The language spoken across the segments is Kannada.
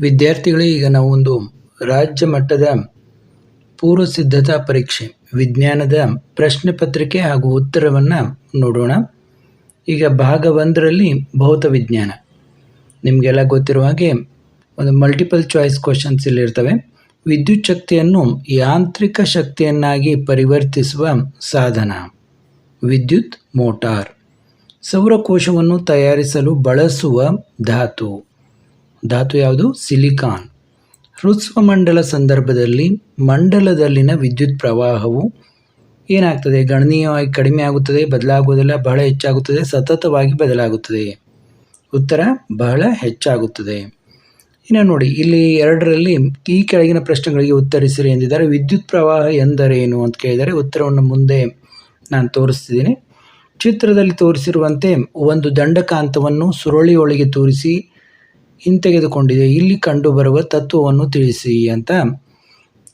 ವಿದ್ಯಾರ್ಥಿಗಳೇ ಈಗ ನಾವು ಒಂದು ರಾಜ್ಯ ಮಟ್ಟದ ಪೂರ್ವ ಸಿದ್ಧತಾ ಪರೀಕ್ಷೆ, ವಿಜ್ಞಾನದ ಪ್ರಶ್ನೆ ಪತ್ರಿಕೆ ಹಾಗೂ ಉತ್ತರವನ್ನು ನೋಡೋಣ. ಈಗ ಭಾಗ ಒಂದರಲ್ಲಿ ಭೌತ ವಿಜ್ಞಾನ. ನಿಮಗೆಲ್ಲ ಗೊತ್ತಿರುವ ಹಾಗೆ ಒಂದು ಮಲ್ಟಿಪಲ್ ಚಾಯ್ಸ್ ಕ್ವಶನ್ಸ್ ಇಲ್ಲಿರ್ತವೆ ವಿದ್ಯುತ್ ಶಕ್ತಿಯನ್ನು ಯಾಂತ್ರಿಕ ಶಕ್ತಿಯನ್ನಾಗಿ ಪರಿವರ್ತಿಸುವ ಸಾಧನ, ವಿದ್ಯುತ್ ಮೋಟಾರ್. ಸೌರಕೋಶವನ್ನು ತಯಾರಿಸಲು ಬಳಸುವ ಧಾತು. ಧಾತು ಯಾವುದು? ಸಿಲಿಕಾನ್. ಹೃಸ್ವ ಮಂಡಲ ಸಂದರ್ಭದಲ್ಲಿ ಮಂಡಲದಲ್ಲಿನ ವಿದ್ಯುತ್ ಪ್ರವಾಹವು ಏನಾಗ್ತದೆ? ಗಣನೀಯವಾಗಿ ಕಡಿಮೆ ಆಗುತ್ತದೆ, ಬದಲಾಗುವುದಿಲ್ಲ, ಬಹಳ ಹೆಚ್ಚಾಗುತ್ತದೆ, ಸತತವಾಗಿ ಬದಲಾಗುತ್ತದೆ. ಉತ್ತರ, ಬಹಳ ಹೆಚ್ಚಾಗುತ್ತದೆ. ಇನ್ನು ನೋಡಿ, ಇಲ್ಲಿ ಎರಡರಲ್ಲಿ ಈ ಕೆಳಗಿನ ಪ್ರಶ್ನೆಗಳಿಗೆ ಉತ್ತರಿಸಿರಿ ಎಂದಿದ್ದಾರೆ. ವಿದ್ಯುತ್ ಪ್ರವಾಹ ಎಂದರೇನು ಅಂತ ಕೇಳಿದರೆ ಉತ್ತರವನ್ನು ಮುಂದೆ ನಾನು ತೋರಿಸ್ತಿದ್ದೀನಿ. ಚಿತ್ರದಲ್ಲಿ ತೋರಿಸಿರುವಂತೆ ಒಂದು ದಂಡಕಾಂತವನ್ನು ಸುರುಳಿಯೊಳಗೆ ತೋರಿಸಿ ಹಿಂತೆಗೆದುಕೊಂಡಿದೆ. ಇಲ್ಲಿ ಕಂಡುಬರುವ ತತ್ವವನ್ನು ತಿಳಿಸಿ ಅಂತ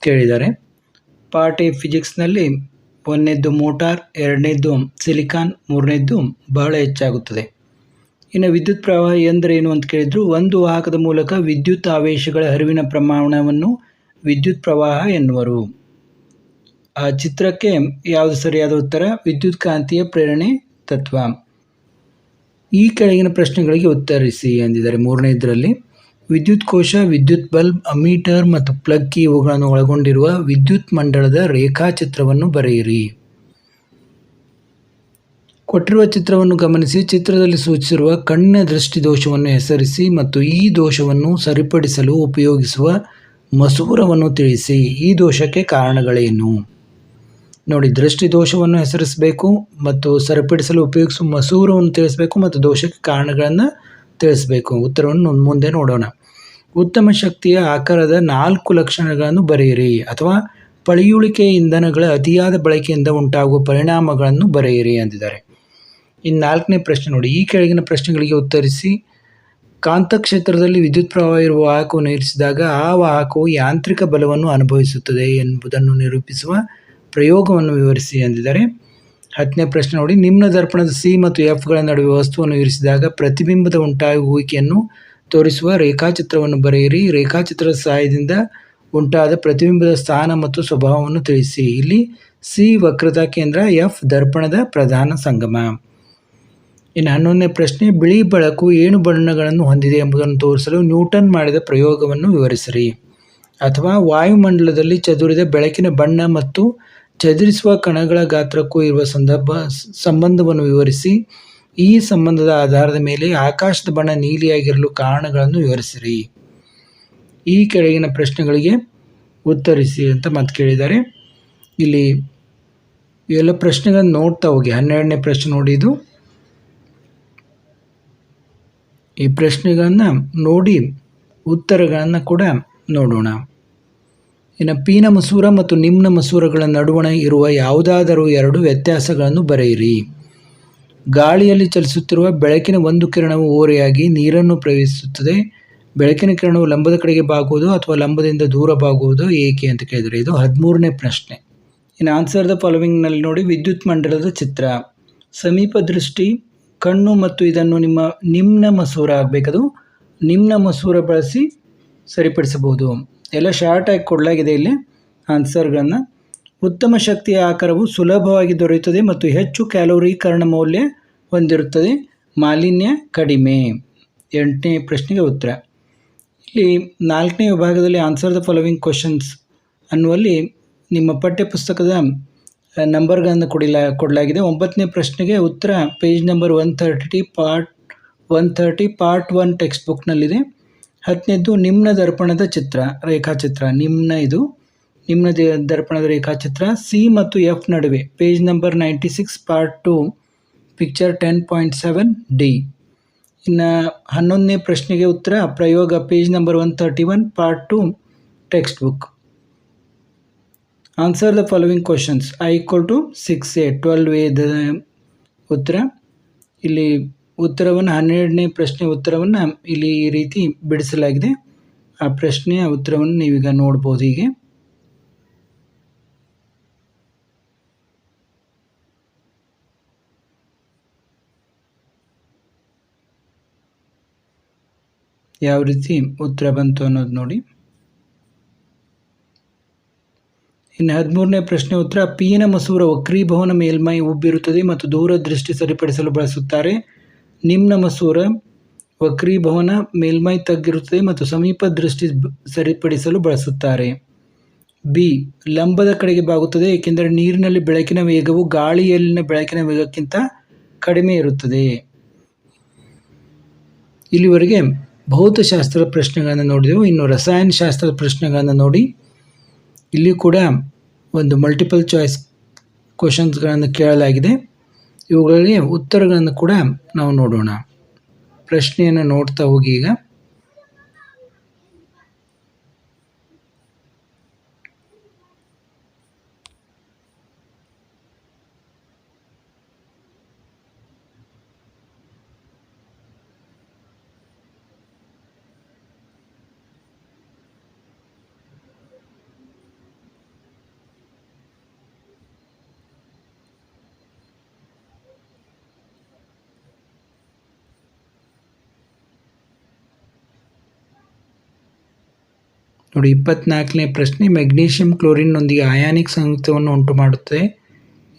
ಕೇಳಿದ್ದಾರೆ. ಪಾರ್ಟಿ ಫಿಸಿಕ್ಸ್ನಲ್ಲಿ ಒಂದನೇದ್ದು ಮೋಟಾರ್, ಎರಡನೇದ್ದು ಸಿಲಿಕಾನ್, ಮೂರನೇದ್ದು ಬಹಳ ಹೆಚ್ಚಾಗುತ್ತದೆ. ಇನ್ನು ವಿದ್ಯುತ್ ಪ್ರವಾಹ ಎಂದರೇನು ಅಂತ ಕೇಳಿದ್ರು, ಒಂದು ವಾಹಕದ ಮೂಲಕ ವಿದ್ಯುತ್ ಆವೇಶಗಳ ಹರಿವಿನ ಪ್ರಮಾಣವನ್ನು ವಿದ್ಯುತ್ ಪ್ರವಾಹ ಎನ್ನುವರು. ಆ ಚಿತ್ರಕ್ಕೆ ಯಾವುದು ಸರಿಯಾದ ಉತ್ತರ? ವಿದ್ಯುತ್ ಕಾಂತೀಯ ಪ್ರೇರಣೆ ತತ್ವ. ಈ ಕೆಳಗಿನ ಪ್ರಶ್ನೆಗಳಿಗೆ ಉತ್ತರಿಸಿ ಎಂದಿದ್ದಾರೆ. ಮೂರನೇ ಇದರಲ್ಲಿ ವಿದ್ಯುತ್ ಕೋಶ, ವಿದ್ಯುತ್ ಬಲ್ಬ್, ಅಮೀಟರ್ ಮತ್ತು ಪ್ಲಗ್ ಕಿ ಇವುಗಳನ್ನು ಒಳಗೊಂಡಿರುವ ವಿದ್ಯುತ್ ಮಂಡಳದ ರೇಖಾಚಿತ್ರವನ್ನು ಬರೆಯಿರಿ. ಕೊಟ್ಟಿರುವ ಚಿತ್ರವನ್ನು ಗಮನಿಸಿ. ಚಿತ್ರದಲ್ಲಿ ಸೂಚಿಸಿರುವ ಕಣ್ಣಿನ ದೃಷ್ಟಿ ದೋಷವನ್ನು ಹೆಸರಿಸಿ ಮತ್ತು ಈ ದೋಷವನ್ನು ಸರಿಪಡಿಸಲು ಉಪಯೋಗಿಸುವ ಮಸೂರವನ್ನು ತಿಳಿಸಿ. ಈ ದೋಷಕ್ಕೆ ಕಾರಣಗಳೇನು? ನೋಡಿ ದೃಷ್ಟಿ ದೋಷವನ್ನು ಹೆಸರಿಸಬೇಕು ಮತ್ತು ಸರಿಪಡಿಸಲು ಉಪಯೋಗಿಸುವ ಮಸೂರವನ್ನು ತಿಳಿಸಬೇಕು ಮತ್ತು ದೋಷಕ್ಕೆ ಕಾರಣಗಳನ್ನು ತಿಳಿಸಬೇಕು. ಉತ್ತರವನ್ನು ಮುಂದೆ ನೋಡೋಣ. ಉತ್ತಮ ಶಕ್ತಿಯ ಆಕಾರದ ನಾಲ್ಕು ಲಕ್ಷಣಗಳನ್ನು ಬರೆಯಿರಿ ಅಥವಾ ಪಳಿಯುಳಿಕೆ ಇಂಧನಗಳ ಅತಿಯಾದ ಬಳಕೆಯಿಂದ ಉಂಟಾಗುವ ಪರಿಣಾಮಗಳನ್ನು ಬರೆಯಿರಿ ಅಂದಿದ್ದಾರೆ ಇನ್ನು ನಾಲ್ಕನೇ ಪ್ರಶ್ನೆ ನೋಡಿ, ಈ ಕೆಳಗಿನ ಪ್ರಶ್ನೆಗಳಿಗೆ ಉತ್ತರಿಸಿ. ಕಾಂತಕ್ಷೇತ್ರದಲ್ಲಿ ವಿದ್ಯುತ್ ಪ್ರವಾಹ ಇರುವ ವಾಹಕವನ್ನು ಇರಿಸಿದಾಗ ಆ ವಾಹಕವು ಯಾಂತ್ರಿಕ ಬಲವನ್ನು ಅನುಭವಿಸುತ್ತದೆ ಎಂಬುದನ್ನು ನಿರೂಪಿಸುವ ಪ್ರಯೋಗವನ್ನು ವಿವರಿಸಿ ಎಂದಿದ್ದಾರೆ. ಹತ್ತನೇ ಪ್ರಶ್ನೆ ನೋಡಿ. ನಿಮ್ನ ದರ್ಪಣದ ಸಿ ಮತ್ತು ಎಫ್ಗಳ ನಡುವೆ ವಸ್ತುವನ್ನು ಇರಿಸಿದಾಗ ಪ್ರತಿಬಿಂಬದ ಉಂಟಾಗುವಿಕೆಯನ್ನು ತೋರಿಸುವ ರೇಖಾಚಿತ್ರವನ್ನು ಬರೆಯಿರಿ. ರೇಖಾಚಿತ್ರದ ಸಹಾಯದಿಂದ ಉಂಟಾದ ಪ್ರತಿಬಿಂಬದ ಸ್ಥಾನ ಮತ್ತು ಸ್ವಭಾವವನ್ನು ತಿಳಿಸಿ. ಇಲ್ಲಿ ಸಿ ವಕ್ರತಾ ಕೇಂದ್ರ ಎಫ್ ದರ್ಪಣದ ಪ್ರಧಾನ ಸಂಗಮ. ಇನ್ನು ಹನ್ನೊಂದನೇ ಪ್ರಶ್ನೆ. ಬಿಳಿ ಬೆಳಕು ಏನು ಬಣ್ಣಗಳನ್ನು ಹೊಂದಿದೆ ಎಂಬುದನ್ನು ತೋರಿಸಲು ನ್ಯೂಟನ್ ಮಾಡಿದ ಪ್ರಯೋಗವನ್ನು ವಿವರಿಸಿರಿ. ಅಥವಾ ವಾಯುಮಂಡಲದಲ್ಲಿ ಚದುರಿದ ಬೆಳಕಿನ ಬಣ್ಣ ಮತ್ತು ಚದುರಿಸುವ ಕಣಗಳ ಗಾತ್ರಕ್ಕೂ ಇರುವ ಸಂದರ್ಭ ಸಂಬಂಧವನ್ನು ವಿವರಿಸಿ, ಈ ಸಂಬಂಧದ ಆಧಾರದ ಮೇಲೆ ಆಕಾಶದ ಬಣ್ಣ ನೀಲಿಯಾಗಿರಲು ಕಾರಣಗಳನ್ನು ವಿವರಿಸಿರಿ. ಈ ಕೆಳಗಿನ ಪ್ರಶ್ನೆಗಳಿಗೆ ಉತ್ತರಿಸಿ ಅಂತ ಮತ್ತೆ ಕೇಳಿದ್ದಾರೆ. ಇಲ್ಲಿ ಎಲ್ಲ ಪ್ರಶ್ನೆಗಳನ್ನು ನೋಡ್ತಾ ಹೋಗಿ. ಹನ್ನೆರಡನೇ ಪ್ರಶ್ನೆ ನೋಡಿ ಇದು. ಈ ಪ್ರಶ್ನೆಗಳನ್ನು ನೋಡಿ ಉತ್ತರಗಳನ್ನು ಕೂಡ ನೋಡೋಣ. ಇನ್ನು ಪೀನ ಮಸೂರ ಮತ್ತು ನಿಮ್ನ ಮಸೂರಗಳ ನಡುವಣ ಇರುವ ಯಾವುದಾದರೂ ಎರಡು ವ್ಯತ್ಯಾಸಗಳನ್ನು ಬರೆಯಿರಿ. ಗಾಳಿಯಲ್ಲಿ ಚಲಿಸುತ್ತಿರುವ ಬೆಳಕಿನ ಒಂದು ಕಿರಣವು ಓರೆಯಾಗಿ ನೀರನ್ನು ಪ್ರವೇಶಿಸುತ್ತದೆ. ಬೆಳಕಿನ ಕಿರಣವು ಲಂಬದ ಕಡೆಗೆ ಬಾಗುವುದು ಅಥವಾ ಲಂಬದಿಂದ ದೂರ ಬಾಗುವುದು ಏಕೆ ಅಂತ ಕೇಳಿದರೆ ಇದು ಹದಿಮೂರನೇ ಪ್ರಶ್ನೆ. ಇನ್ನು ಆನ್ಸರ್ ದ ಫಾಲೋವಿಂಗ್ನಲ್ಲಿ ನೋಡಿ ವಿದ್ಯುತ್ ಮಂಡಲದ ಚಿತ್ರ. ಸಮೀಪ ದೃಷ್ಟಿ, ಕಣ್ಣು ಮತ್ತು ಇದನ್ನು ನಿಮ್ಮ ನಿಮ್ನ ಮಸೂರ ಆಗಬೇಕದು. ನಿಮ್ನ ಮಸೂರ ಬಳಸಿ ಸರಿಪಡಿಸಬಹುದು. ಎಲ್ಲ ಶಾರ್ಟಾಗಿ ಕೊಡಲಾಗಿದೆ ಇಲ್ಲಿ ಆನ್ಸರ್ಗಳನ್ನು. ಉತ್ತಮ ಶಕ್ತಿಯ ಆಕಾರವು ಸುಲಭವಾಗಿ ದೊರೆಯುತ್ತದೆ ಮತ್ತು ಹೆಚ್ಚು ಕ್ಯಾಲೋರೀಕರಣ ಮೌಲ್ಯ ಹೊಂದಿರುತ್ತದೆ. ಮಾಲಿನ್ಯ ಕಡಿಮೆ. ಎಂಟನೇ ಪ್ರಶ್ನೆಗೆ ಉತ್ತರ. ಇಲ್ಲಿ ನಾಲ್ಕನೇ ವಿಭಾಗದಲ್ಲಿ ಆನ್ಸರ್ ದ ಫಾಲೋವಿಂಗ್ ಕ್ವಶನ್ಸ್ ಅನ್ನುವಲ್ಲಿ ನಿಮ್ಮ ಪಠ್ಯಪುಸ್ತಕದ ನಂಬರ್ಗಳನ್ನು ಕೊಡಿಲ, ಕೊಡಲಾಗಿದೆ. ಒಂಬತ್ತನೇ ಪ್ರಶ್ನೆಗೆ ಉತ್ತರ. Page number one thirty part one thirty part one text ಬುಕ್ನಲ್ಲಿದೆ ಹತ್ತನೇದ್ದು ನಿಮ್ನ ದರ್ಪಣದ ಚಿತ್ರ, ರೇಖಾಚಿತ್ರ. ನಿಮ್ನ ಇದು, ನಿಮ್ನ ದರ್ಪಣದ ರೇಖಾಚಿತ್ರ. ಸಿ ಮತ್ತು ಎಫ್ ನಡುವೆ page number ninety six part two picture ten point seven D ಇನ್ನು ಹನ್ನೊಂದನೇ ಪ್ರಶ್ನೆಗೆ ಉತ್ತರ, ಪ್ರಯೋಗ page number one thirty one part two text book answer the following questions I equal to six A twelve A ಉತ್ತರ. ಇಲ್ಲಿ ಉತ್ತರವನ್ನು, ಹನ್ನೆರಡನೇ ಪ್ರಶ್ನೆ ಉತ್ತರವನ್ನು ಇಲ್ಲಿ ಈ ರೀತಿ ಬಿಡಿಸಲಾಗಿದೆ. ಆ ಪ್ರಶ್ನೆಯ ಉತ್ತರವನ್ನು ನೀವೀಗ ನೋಡ್ಬೋದು ಹೀಗೆ. ಯಾವ ರೀತಿ ಉತ್ತರ ಬಂತು ಅನ್ನೋದು ನೋಡಿ. ಇನ್ನು ಹದಿಮೂರನೇ ಪ್ರಶ್ನೆ ಉತ್ತರ, ಪೀನ ಮಸೂರ ವಕ್ರೀಭವನ ಮೇಲ್ಮೈ ಉಬ್ಬಿರುತ್ತದೆ ಮತ್ತು ದೂರದೃಷ್ಟಿ ಸರಿಪಡಿಸಲು ಬಳಸುತ್ತಾರೆ. ನಿಮ್ನ ಮಸೂರ ವಕ್ರೀಭವನ ಮೇಲ್ಮೈ ತಗ್ಗಿರುತ್ತದೆ ಮತ್ತು ಸಮೀಪ ದೃಷ್ಟಿ ಸರಿಪಡಿಸಲು ಬಳಸುತ್ತಾರೆ. ಬಿ, ಲಂಬದ ಕಡೆಗೆ ಬಾಗುತ್ತದೆ, ಏಕೆಂದರೆ ನೀರಿನಲ್ಲಿ ಬೆಳಕಿನ ವೇಗವು ಗಾಳಿಯಲ್ಲಿನ ಬೆಳಕಿನ ವೇಗಕ್ಕಿಂತ ಕಡಿಮೆ ಇರುತ್ತದೆ. ಇಲ್ಲಿವರೆಗೆ ಭೌತಶಾಸ್ತ್ರದ ಪ್ರಶ್ನೆಗಳನ್ನು ನೋಡಿದೆವು. ಇನ್ನು ರಸಾಯನಶಾಸ್ತ್ರದ ಪ್ರಶ್ನೆಗಳನ್ನು ನೋಡಿ. ಇಲ್ಲಿ ಕೂಡ ಒಂದು ಮಲ್ಟಿಪಲ್ ಚಾಯ್ಸ್ ಕ್ವಶನ್ಸ್ಗಳನ್ನು ಕೇಳಲಾಗಿದೆ. ಇವುಗಳಿಗೆ ಉತ್ತರಗಳನ್ನು ಕೂಡ ನಾವು ನೋಡೋಣ. ಪ್ರಶ್ನೆಯನ್ನು ನೋಡ್ತಾ ಹೋಗಿ ಈಗ. ನೋಡಿ, ಇಪ್ಪತ್ನಾಲ್ಕನೇ ಪ್ರಶ್ನೆ, ಮೆಗ್ನೀಷಿಯಂ ಕ್ಲೋರಿನ್ನೊಂದಿಗೆ ಅಯಾನಿಕ್ ಸಂಯುಕ್ತವನ್ನು ಉಂಟು ಮಾಡುತ್ತದೆ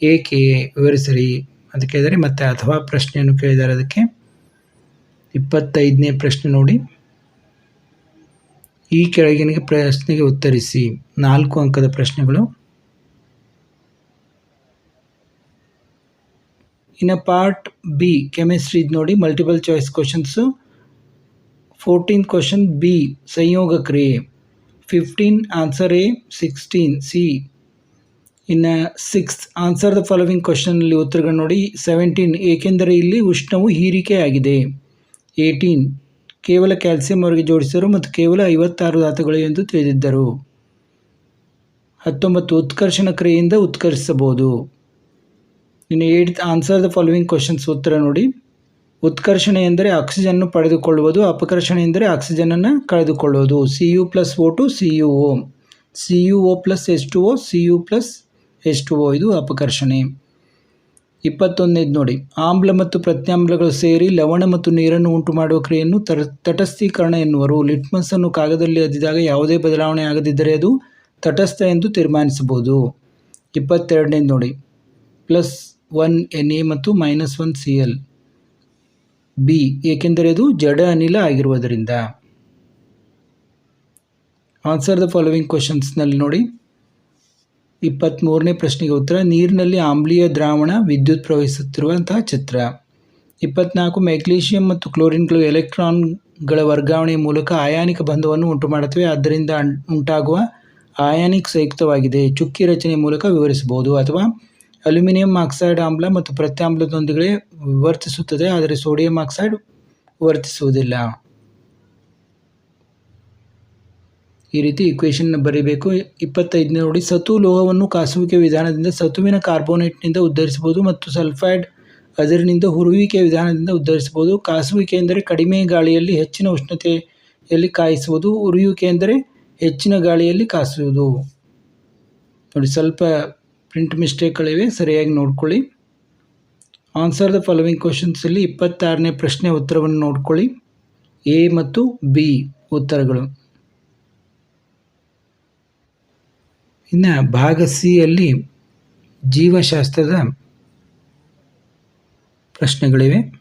ಏಕೆ? ವಿವರಿಸರಿ. ಅಂತ ಕೇಳಿದರೆ ಮತ್ತೆ ಅಥವಾ ಪ್ರಶ್ನೆಯನ್ನು ಕೇಳಿದ್ದಾರೆ ಅದಕ್ಕೆ. ಇಪ್ಪತ್ತೈದನೇ ಪ್ರಶ್ನೆ ನೋಡಿ. ಈ ಕೆಳಗಿನ ಪ್ರಶ್ನೆಗೆ ಉತ್ತರಿಸಿ. ನಾಲ್ಕು ಅಂಕದ ಪ್ರಶ್ನೆಗಳು. ಇನ್ನು ಪಾರ್ಟ್ ಬಿ, ಕೆಮಿಸ್ಟ್ರಿ ನೋಡಿ, multiple choice questions. Fourteen question B, ಸಂಯೋಗ ಕ್ರಿಯೆ. Fifteen answer A sixteen C ಇನ್ನು ಸಿಕ್ಸ್ ಆನ್ಸರ್ ದ ಫಾಲೋವಿಂಗ್ ಕ್ವಶನಲ್ಲಿ ಉತ್ತರಗಳು ನೋಡಿ. ಸೆವೆಂಟೀನ್ ಏಕೆಂದರೆ ಇಲ್ಲಿ ಉಷ್ಣವು ಹೀರಿಕೆ ಆಗಿದೆ ಏಯ್ಟೀನ್ ಕೇವಲ ಕ್ಯಾಲ್ಸಿಯಂ ಅವರಿಗೆ ಜೋಡಿಸಿದರು ಮತ್ತು ಕೇವಲ ಐವತ್ತಾರು ಧಾತುಗಳು ಎಂದು ತಿಳಿದಿದ್ದರು. ಹತ್ತೊಂಬತ್ತು, ಉತ್ಕರ್ಷಣ ಕ್ರಿಯೆಯಿಂದ ಉತ್ಕರ್ಷಿಸಬಹುದು. ಇನ್ನು eight answer the following questions ಉತ್ತರ ನೋಡಿ. ಉತ್ಕರ್ಷಣೆ ಎಂದರೆ ಆಕ್ಸಿಜನ್ನು ಪಡೆದುಕೊಳ್ಳುವುದು, ಅಪಕರ್ಷಣೆ ಎಂದರೆ ಆಕ್ಸಿಜನನ್ನು ಕಳೆದುಕೊಳ್ಳುವುದು. C U plus O two C U O C U O plus S two O C U plus S two O ಇದು ಅಪಕರ್ಷಣೆ. ಇಪ್ಪತ್ತೊಂದನೇದು ನೋಡಿ. ಆಮ್ಲ ಮತ್ತು ಪ್ರತ್ಯಾಮ್ಲಗಳು ಸೇರಿ ಲವಣ ಮತ್ತು ನೀರನ್ನು ಉಂಟು ಮಾಡುವ ಕ್ರಿಯೆಯನ್ನು ತರ ತಟಸ್ಥೀಕರಣ ಎನ್ನುವರು. ಲಿಟ್ಮಸ್ಸನ್ನು ಕಾಗದಲ್ಲಿ ಅದಿದಾಗ ಯಾವುದೇ ಬದಲಾವಣೆ ಆಗದಿದ್ದರೆ ಅದು ತಟಸ್ಥ ಎಂದು ತೀರ್ಮಾನಿಸಬಹುದು. ಇಪ್ಪತ್ತೆರಡನೇದು ನೋಡಿ. ಪ್ಲಸ್ ಒನ್ ಎನ್ ಎ ಮತ್ತು minus one C L B, ಏಕೆಂದರೆ ಅದು ಜಡ ಅನಿಲ ಆಗಿರುವುದರಿಂದ. ಆನ್ಸರ್ ದ ಫಾಲೋವಿಂಗ್ ಕ್ವಶನ್ಸ್ನಲ್ಲಿ ನೋಡಿ. ಇಪ್ಪತ್ತ್ಮೂರನೇ ಪ್ರಶ್ನೆಗೆ ಉತ್ತರ, ನೀರಿನಲ್ಲಿ ಆಮ್ಲೀಯ ದ್ರಾವಣ ವಿದ್ಯುತ್ ಪ್ರವಹಿಸುತ್ತಿರುವಂತಹ ಚಿತ್ರ. ಇಪ್ಪತ್ನಾಲ್ಕು, ಮೆಗ್ನೀಷಿಯಂ ಮತ್ತು ಕ್ಲೋರಿನ್ಗಳು ಎಲೆಕ್ಟ್ರಾನ್ಗಳ ವರ್ಗಾವಣೆಯ ಮೂಲಕ ಆಯಾನಿಕ ಬಂಧವನ್ನು ಉಂಟು ಮಾಡುತ್ತವೆ ಆದ್ದರಿಂದ ಉಂಟಾಗುವ ಆಯಾನಿಕ್ ಸಂಯುಕ್ತವಾಗಿದೆ. ಚುಕ್ಕಿ ರಚನೆ ಮೂಲಕ ವಿವರಿಸಬಹುದು ಅಥವಾ ಅಲ್ಯೂಮಿನಿಯಂ ಆಕ್ಸೈಡ್ ಆಮ್ಲ ಮತ್ತು ಪ್ರತ್ಯಾಮ್ಲದೊಂದಿಗೆ ವರ್ತಿಸುತ್ತದೆ, ಆದರೆ ಸೋಡಿಯಂ ಆಕ್ಸೈಡ್ ವರ್ತಿಸುವುದಿಲ್ಲ. ಈ ರೀತಿ ಇಕ್ವೇಷನ್ ಬರೀಬೇಕು. ಇಪ್ಪತ್ತೈದನೇ ನೋಡಿ ಸತು ಲೋಹವನ್ನು ಕಾಸುವಿಕೆ ವಿಧಾನದಿಂದ ಸತುವಿನ ಕಾರ್ಬೋನೇಟ್ನಿಂದ ಉದ್ಧರಿಸಬಹುದು ಮತ್ತು ಸಲ್ಫೈಡ್ ಅದರಿನಿಂದ ಹುರುವಿಕೆ ವಿಧಾನದಿಂದ ಉದ್ಧರಿಸಬಹುದು. ಕಾಸುವಿಕೆ ಎಂದರೆ ಕಡಿಮೆ ಗಾಳಿಯಲ್ಲಿ ಹೆಚ್ಚಿನ ಉಷ್ಣತೆಯಲ್ಲಿ ಕಾಯಿಸುವುದು, ಉರಿಯುವಿಕೆ ಎಂದರೆ ಹೆಚ್ಚಿನ ಗಾಳಿಯಲ್ಲಿ ಕಾಸುವುದು. ನೋಡಿ, ಸ್ವಲ್ಪ ಪ್ರಿಂಟ್ ಮಿಸ್ಟೇಕ್ಗಳಿವೆ ಸರಿಯಾಗಿ ನೋಡ್ಕೊಳ್ಳಿ. ಆನ್ಸರ್ ದ ಫಾಲೋವಿಂಗ್ ಕ್ವಶನ್ಸಲ್ಲಿ ಇಪ್ಪತ್ತಾರನೇ ಪ್ರಶ್ನೆ ಉತ್ತರವನ್ನು ನೋಡ್ಕೊಳ್ಳಿ. ಎ ಮತ್ತು ಬಿ ಉತ್ತರಗಳು. ಇನ್ನು ಭಾಗ ಸಿಯಲ್ಲಿ ಜೀವಶಾಸ್ತ್ರದ ಪ್ರಶ್ನೆಗಳಿವೆ.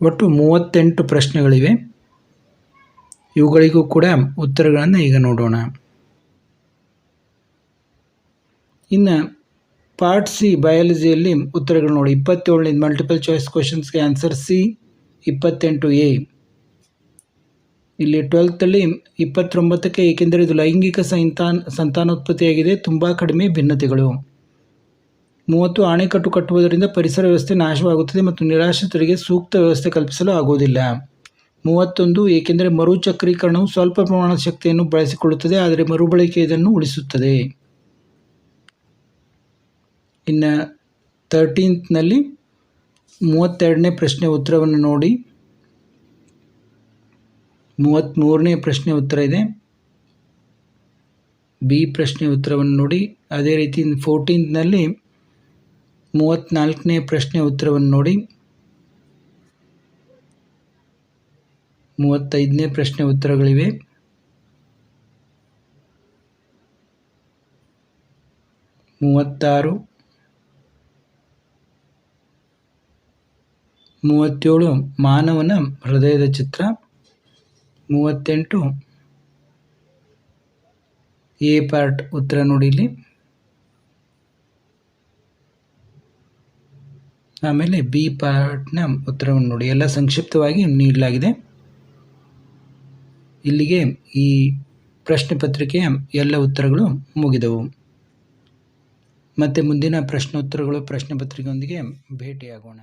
ಒಟ್ಟು ಮೂವತ್ತೆಂಟು ಪ್ರಶ್ನೆಗಳಿವೆ. ಇವುಗಳಿಗೂ ಕೂಡ ಉತ್ತರಗಳನ್ನು ಈಗ ನೋಡೋಣ. ಇನ್ನು ಪಾರ್ಟ್ ಸಿ ಬಯಾಲಜಿಯಲ್ಲಿ ಉತ್ತರಗಳು ನೋಡಿ. ಇಪ್ಪತ್ತೇಳನೇ ಮಲ್ಟಿಪಲ್ ಚಾಯ್ಸ್ ಕ್ವಶನ್ಸ್ಗೆ ಆನ್ಸರ್ ಸಿ ಇಪ್ಪತ್ತೆಂಟು ಎ ಇಲ್ಲಿ ಟ್ವೆಲ್ತಲ್ಲಿ ಇಪ್ಪತ್ತೊಂಬತ್ತಕ್ಕೆ ಏಕೆಂದರೆ ಇದು ಲೈಂಗಿಕ ಸಂತಾನ, ಸಂತಾನೋತ್ಪತ್ತಿಯಾಗಿದೆ. ತುಂಬ ಕಡಿಮೆ ಭಿನ್ನತೆಗಳು. ಮೂವತ್ತು ಅಣೆಕಟ್ಟು ಕಟ್ಟುವುದರಿಂದ ಪರಿಸರ ವ್ಯವಸ್ಥೆ ನಾಶವಾಗುತ್ತದೆ ಮತ್ತು ನಿರಾಶ್ರಿತರಿಗೆ ಸೂಕ್ತ ವ್ಯವಸ್ಥೆ ಕಲ್ಪಿಸಲು ಆಗುವುದಿಲ್ಲ. ಮೂವತ್ತೊಂದು ಏಕೆಂದರೆ ಮರುಚಕ್ರೀಕರಣವು ಸ್ವಲ್ಪ ಪ್ರಮಾಣದ ಶಕ್ತಿಯನ್ನು ಬಳಸಿಕೊಳ್ಳುತ್ತದೆ, ಆದರೆ ಮರುಬಳಕೆ ಇದನ್ನು ಉಳಿಸುತ್ತದೆ. ಇನ್ನು ತರ್ಟೀನ್ತ್ನಲ್ಲಿ ಮೂವತ್ತೆರಡನೇ ಪ್ರಶ್ನೆ ಉತ್ತರವನ್ನು ನೋಡಿ. ಮೂವತ್ತ್ಮೂರನೇ ಪ್ರಶ್ನೆ ಉತ್ತರ ಇದೆ. ಬಿ ಪ್ರಶ್ನೆ ಉತ್ತರವನ್ನು ನೋಡಿ. ಅದೇ ರೀತಿ ಫೋರ್ಟೀನ್ತ್ನಲ್ಲಿ ಮೂವತ್ತ್ನಾಲ್ಕನೇ ಪ್ರಶ್ನೆ ಉತ್ತರವನ್ನು ನೋಡಿ. ಮೂವತ್ತೈದನೇ ಪ್ರಶ್ನೆ ಉತ್ತರಗಳಿವೆ. ಮೂವತ್ತಾರು. ಮೂವತ್ತೇಳು ಮಾನವನ ಹೃದಯದ ಚಿತ್ರ. ಮೂವತ್ತೆಂಟು. ಎ ಪಾರ್ಟ್ ಉತ್ತರ ನೋಡಿ ಇಲ್ಲಿ. ಆಮೇಲೆ ಬಿ ಪಾರ್ಟ್ನ ಉತ್ತರವನ್ನು ನೋಡಿ. ಎಲ್ಲ ಸಂಕ್ಷಿಪ್ತವಾಗಿ ನೀಡಲಾಗಿದೆ. ಇಲ್ಲಿಗೆ ಈ ಪ್ರಶ್ನೆ ಪತ್ರಿಕೆಯ ಎಲ್ಲ ಉತ್ತರಗಳು ಮುಗಿದವು. ಮತ್ತೆ ಮುಂದಿನ ಪ್ರಶ್ನೋತ್ತರಗಳು ಪ್ರಶ್ನೆ ಪತ್ರಿಕೆಯೊಂದಿಗೆ ಭೇಟಿಯಾಗೋಣ.